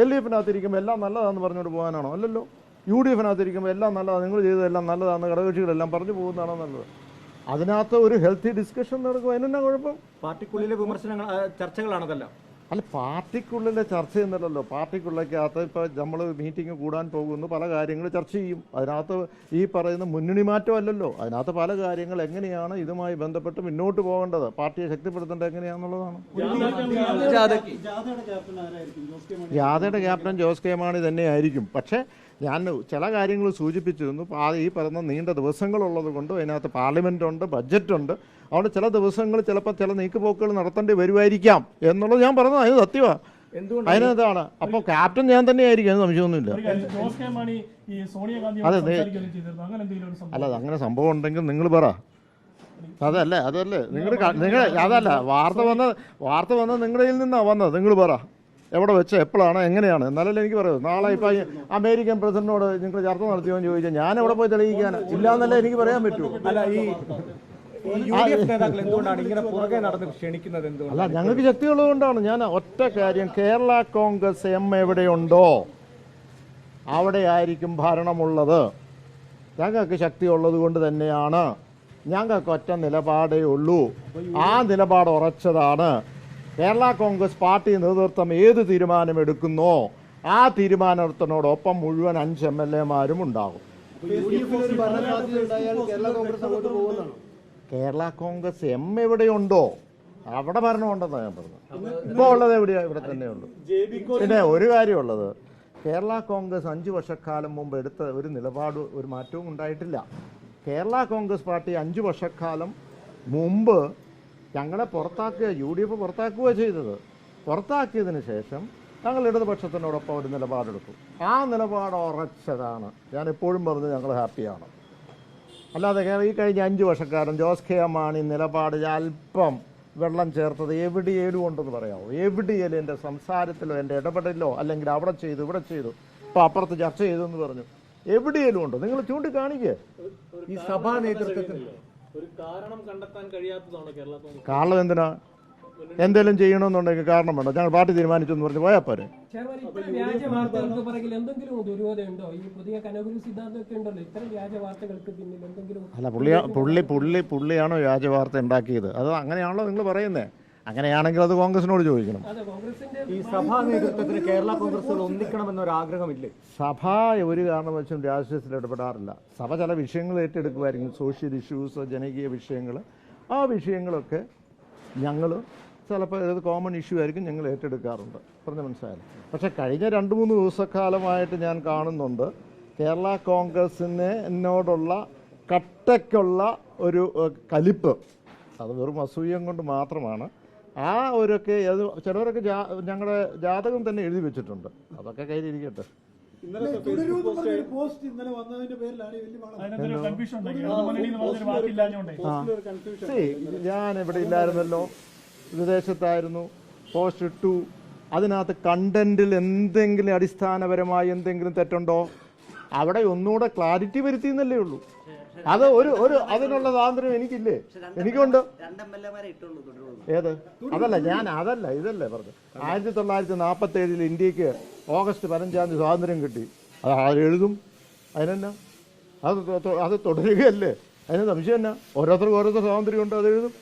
L D എഫിനകത്തിരിക്കുമ്പോൾ എല്ലാം നല്ലതാണെന്ന് പറഞ്ഞുകൊണ്ട് പോകാനാണോ? അല്ലല്ലോ. യു ഡി എഫിനകത്തിരിക്കുമ്പോൾ എല്ലാം നല്ലതാണ് നിങ്ങൾ ചെയ്തതെല്ലാം നല്ലതാണെന്ന് ഘടകകക്ഷികളെല്ലാം പറഞ്ഞു പോകുന്നതാണോ നല്ലത്? അതിനകത്ത് ഒരു ഹെൽത്തി ഡിസ്കഷൻ നടക്കും അതിനെന്നാ കുഴപ്പം? പാർട്ടിക്കുള്ളിലെ വിമർശനങ്ങൾ ചർച്ചകളാണതെല്ലാം. അല്ല പാർട്ടിക്കുള്ളിലെ ചർച്ച ചെയ്യുന്നില്ലല്ലോ പാർട്ടിക്കുള്ളിലേക്കകത്ത് ഇപ്പോൾ നമ്മൾ മീറ്റിംഗ് കൂടാൻ പോകുന്നു പല കാര്യങ്ങൾ ചർച്ച ചെയ്യും. അതിനകത്ത് ഈ പറയുന്ന മുന്നണി മാറ്റം അല്ലല്ലോ അതിനകത്ത് പല കാര്യങ്ങൾ എങ്ങനെയാണ് ഇതുമായി ബന്ധപ്പെട്ട് മുന്നോട്ട് പോകേണ്ടത്? പാർട്ടിയെ ശക്തിപ്പെടുത്തേണ്ടത് എങ്ങനെയാണെന്നുള്ളതാണ് ജാഥയുടെ ക്യാപ്റ്റൻ ജോസ് കെ മാണി തന്നെയായിരിക്കും. പക്ഷേ ഞാൻ ചില കാര്യങ്ങൾ സൂചിപ്പിച്ചിരുന്നു. ആ ഈ പറയുന്ന നീണ്ട ദിവസങ്ങളുള്ളത് കൊണ്ട് അതിനകത്ത് പാർലമെന്റുണ്ട് ഉണ്ട് ബഡ്ജറ്റ് ഉണ്ട് അതുകൊണ്ട് ചില ദിവസങ്ങൾ ചിലപ്പോൾ ചില നീക്കുപോക്കുകൾ നടത്തേണ്ടി വരുമായിരിക്കാം എന്നുള്ളത് ഞാൻ പറഞ്ഞത്. അതിന് സത്യമാണ് അതിനകത്താണ്. അപ്പോൾ ക്യാപ്റ്റൻ ഞാൻ തന്നെയായിരിക്കും അതിന് സംശയമൊന്നുമില്ല. അതെ, അല്ല അങ്ങനെ സംഭവം ഉണ്ടെങ്കിൽ നിങ്ങൾ പറ. അതല്ലേ അതല്ലേ. നിങ്ങൾ നിങ്ങൾ അതല്ല വാർത്ത വന്ന വാർത്ത വന്ന നിങ്ങളുടെ നിന്നാണ് വന്നത്. നിങ്ങൾ പറ. എവിടെ വെച്ച് എപ്പോഴാണ് എങ്ങനെയാണ്? എന്നാലല്ലേ എനിക്ക് പറയുന്നത് നാളെ ഇപ്പം അമേരിക്കൻ പ്രസിഡന്റിനോട് നിങ്ങൾ ചർച്ച നടത്തിയോ എന്ന് ചോദിച്ചാൽ ഞാൻ എവിടെ പോയി തെളിയിക്കാൻ ഇല്ലാന്നല്ലേ എനിക്ക് പറയാൻ പറ്റൂ. അല്ല ഈ ശക്തി ഉള്ളതുകൊണ്ടാണ് അല്ല ഞങ്ങൾക്ക് ശക്തിയുള്ളതുകൊണ്ടാണ്. ഞാൻ ഒറ്റ കാര്യം കേരള കോൺഗ്രസ് എം എവിടെയുണ്ടോ അവിടെ ആയിരിക്കും ഭരണമുള്ളത്. ഞങ്ങൾക്ക് ശക്തിയുള്ളത് കൊണ്ട് തന്നെയാണ്. ഞങ്ങൾക്ക് ഒറ്റ നിലപാടേ ഉള്ളൂ. ആ നിലപാട് ഉറച്ചതാണ്. കേരള കോൺഗ്രസ് പാർട്ടി നേതൃത്വം ഏത് തീരുമാനമെടുക്കുന്നോ ആ തീരുമാനത്തിനോടൊപ്പം മുഴുവൻ അഞ്ച് എം എൽ എമാരും ഉണ്ടാകും. കേരള കോൺഗ്രസ് എം എവിടെയുണ്ടോ അവിടെ ഭരണമുണ്ടെന്നാണ് ഞാൻ പറഞ്ഞത്. ഇപ്പോൾ ഉള്ളത് എവിടെയാ? ഇവിടെ തന്നെയുള്ളൂ പിന്നെ ഒരു കാര്യമുള്ളത് കേരള കോൺഗ്രസ് അഞ്ച് വർഷക്കാലം മുമ്പ് എടുത്ത ഒരു നിലപാട് ഒരു മാറ്റവും ഉണ്ടായിട്ടില്ല. കേരള കോൺഗ്രസ് പാർട്ടി അഞ്ച് വർഷക്കാലം മുമ്പ് ഞങ്ങളെ പുറത്താക്കുക യു ഡി എഫ് പുറത്താക്കുക ചെയ്തത്. പുറത്താക്കിയതിന് ശേഷം ഞങ്ങൾ ഇടതുപക്ഷത്തിനോടൊപ്പം ഒരു നിലപാടെടുത്തു. ആ നിലപാട് ഉറച്ചതാണ്. ഞാൻ എപ്പോഴും പറഞ്ഞു ഞങ്ങൾ ഹാപ്പിയാണ്. അല്ലാതെ ഈ കഴിഞ്ഞ അഞ്ച് വർഷക്കാരൻ ജോസ് കെ മാണി നിലപാട് അല്പം വെള്ളം ചേർത്തത് എവിടെയേലും ഉണ്ടെന്ന് പറയാമോ എവിടെയേലും എന്റെ സംസാരത്തിലോ എന്റെ ഇടപെടലിലോ അല്ലെങ്കിൽ അവിടെ ചെയ്തു ഇവിടെ ചെയ്തു ഇപ്പം അപ്പുറത്ത് ചർച്ച ചെയ്തു എന്ന് പറഞ്ഞു. എവിടെയേലും ഉണ്ടോ. നിങ്ങൾ ചൂണ്ടിക്കാണിക്കുക ഈ സഭാ നേതൃത്വത്തിൽ കാരണം എന്തിനാ? എന്തെങ്കിലും ചെയ്യണമെന്നുണ്ടെങ്കിൽ കാരണം വേണ്ട ഞങ്ങൾ പാർട്ടി തീരുമാനിച്ചു എന്ന് പറഞ്ഞ് പോയാൽ പോരെ. അല്ല പുള്ളി പുള്ളി പുള്ളി പുള്ളിയാണോ വ്യാജ വാർത്ത ഉണ്ടാക്കിയത്? അത് അങ്ങനെയാണല്ലോ നിങ്ങൾ പറയുന്നത് അങ്ങനെയാണെങ്കിൽ അത് കോൺഗ്രസിനോട് ചോദിക്കണം. ഈ സഭാ നേതൃത്വത്തിന് കേരള കോൺഗ്രസ് ഒന്നിക്കണമെന്നൊരു ആഗ്രഹമില്ലേ? സഭ ഒരു കാരണവശാലും രാഷ്ട്രീയത്തിൽ ഇടപെടാറില്ല. സഭ ചില വിഷയങ്ങൾ ഏറ്റെടുക്കുമായിരിക്കും. സോഷ്യൽ ഇഷ്യൂസ് ജനകീയ വിഷയങ്ങൾ. ആ വിഷയങ്ങളൊക്കെ ഞങ്ങൾ ചിലപ്പോൾ ഇത് കോമൺ ഇഷ്യൂ ആയിരിക്കും ഞങ്ങൾ ഏറ്റെടുക്കാറുണ്ട്. പറഞ്ഞ മനസ്സിലായാലും പക്ഷേ കഴിഞ്ഞ രണ്ട് മൂന്ന് ദിവസക്കാലമായിട്ട് ഞാൻ കാണുന്നുണ്ട് കേരള കോൺഗ്രസിനെ എന്നോടുള്ള കട്ടയ്ക്കുള്ള ഒരു കലിപ്പ്. അത് വെറും അസൂയം കൊണ്ട് മാത്രമാണ്. ആ ഒരൊക്കെ അത് ചിലവരൊക്കെ ഞങ്ങളുടെ ജാതകം തന്നെ എഴുതി വെച്ചിട്ടുണ്ട്. അതൊക്കെ കയ്യിലിരിക്കട്ടെ. ഞാൻ ഇവിടെ ഇല്ലായിരുന്നല്ലോ. വിദേശത്തായിരുന്നു. പോസ്റ്റ് ഇട്ടു. അതിനകത്ത് കണ്ടന്റിൽ എന്തെങ്കിലും അടിസ്ഥാനപരമായി എന്തെങ്കിലും തെറ്റുണ്ടോ? അവിടെ ഒന്നുകൂടെ ക്ലാരിറ്റി വരുത്തി എന്നല്ലേ ഉള്ളൂ. അത് ഒരു ഒരു അതിനുള്ള സ്വാതന്ത്ര്യം എനിക്കില്ലേ? എനിക്കുണ്ട്. ഏത്? അതല്ല ഞാൻ അതല്ല ഇതല്ലേ പറഞ്ഞു ആയിരത്തി തൊള്ളായിരത്തി നാൽപ്പത്തി ഏഴിൽ ഇന്ത്യയ്ക്ക് ഓഗസ്റ്റ് പതിനഞ്ചാം തീയതി സ്വാതന്ത്ര്യം കിട്ടി. അത് ആരെഴുതും അതിനെന്നാ? അത് അത് തുടരുകയല്ലേ? അതിന് സംശയം എന്നാ ഓരോരുത്തർക്കും ഓരോരുത്തർ സ്വാതന്ത്ര്യം ഉണ്ട് അത് എഴുതും.